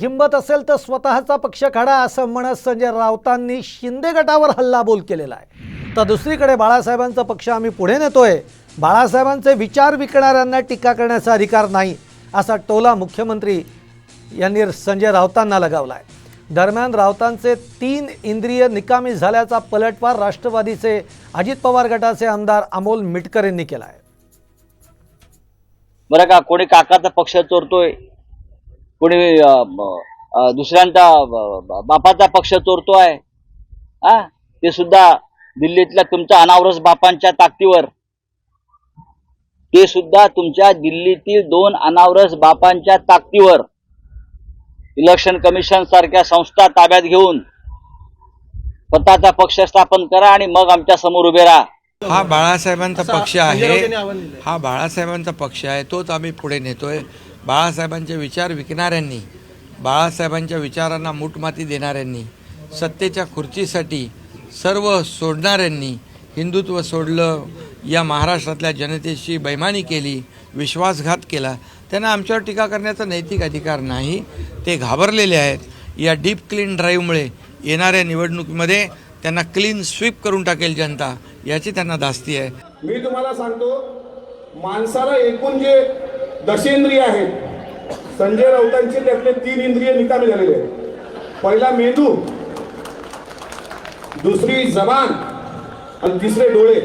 हिंमत असेल तर स्वतःचा पक्ष काढा असं म्हणत संजय राऊतांनी शिंदे गटावर हल्लाबोल केलेला आहे. तर दुसरीकडे बाळासाहेबांचा पक्ष आम्ही पुढे नेतोय. बाळासाहेबांचे विचार विकणाऱ्यांना टीका करण्याचा अधिकार नाही असा टोला मुख्यमंत्री यांनी संजय राऊतांना लगावला आहे दरम्यान राऊतांचे तीन इंद्रिय निकामी झाल्याचा पलटवार राष्ट्रवादीचे अजित पवार गटाचे आमदार अमोल मिटकर यांनी केला आहे बरं का कोणी काकाचा पक्ष चोरतोय? कोणी दुसऱ्यांचा बापाचा पक्ष चोरतोय हा ते सुद्धा दिल्लीतल्या तुमच्या अनावरस बापांच्या ताकदीवर. ते सुद्धा तुमच्या दिल्लीतील दोन अनावरस बापांच्या ताकदीवर. इलेक्शन कमिशन सारख्या संस्था ताब्यात घेऊन स्वतःचा पक्ष स्थापन करा आणि मग आमच्यासमोर उभे राहा. हा बाळासाहेबांचा पक्ष आहे. हा बाळासाहेबांचा पक्ष आहे. तोच आम्ही पुढे नेतोय. बाळासाहेबांचे विचार विकणाऱ्यांनी बाळासाहेबांच्या विचारांना मूठमाती देणाऱ्यांनी सत्तेच्या खुर्चीसाठी सर्व सोडणाऱ्यांनी हिंदुत्व सोडलं या महाराष्ट्रातल्या जनतेशी बैमानी केली विश्वासघात केला. त्यांना आमच्यावर टीका करण्याचा नैतिक अधिकार नाही ते घाबरलेले आहेत. या डीप क्लीन ड्राईव्हमुळे येणाऱ्या निवडणुकीमध्ये त्यांना क्लीन स्वीप करून टाकेल जनता याची त्यांना धास्ती आहे. मी तुम्हाला सांगतो माणसाला एकूण जे दशेंद्रिय आहेत संजय राऊतांचे त्यातले तीन इंद्रिय निकामी झालेले आहेत. पहिला मेंदू दुसरी जबान आणि तिसरे डोळे.